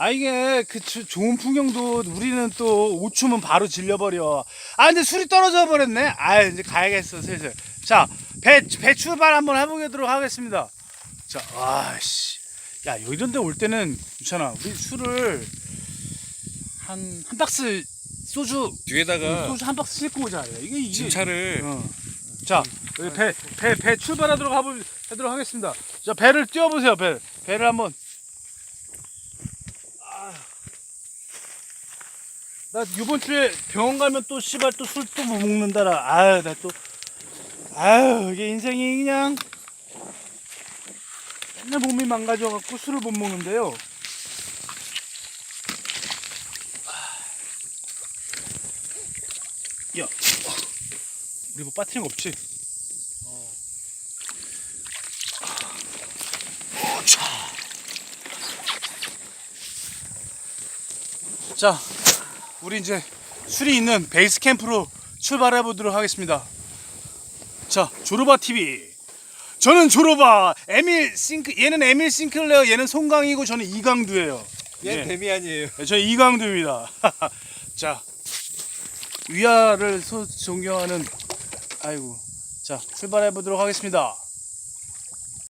아 이게 그 주- 좋은 풍경도 우리는 또 5초면 바로 질려버려. 아 근데 술이 떨어져 버렸네. 아 이제 가야겠어 슬슬. 자배 배 출발 한번 해보도록 하겠습니다. 자, 아씨, 야 이런 데 올 때는 유찬아 우리 술을 한 한 박스 소주 뒤에다가 소주 한 박스 싣고 오자. 이게 이게. 진차를 어. 자, 배 배 배 출발하도록 하보, 하도록 하겠습니다. 자 배를 띄워보세요. 배 배를 한번. 나 이번 주에 병원 가면 또 씨발 또 술 또 못 먹는다라. 아유 나 또 아유 이게 인생이 그냥 맨날 몸이 망가져 갖고 술을 못 먹는데요. 야, 우리 뭐 빠트린 거 없지? 자, 우리 이제 술이 있는 베이스 캠프로 출발해 보도록 하겠습니다. 자, 조로바 TV. 저는 조로바 에밀 싱크 얘는 에밀 싱클레어 얘는 송강이고 저는 이강두예요. 얘 예. 데미안이에요. 네, 저는 이강두입니다. 자, 위아를 소 존경하는 아이고. 자, 출발해 보도록 하겠습니다.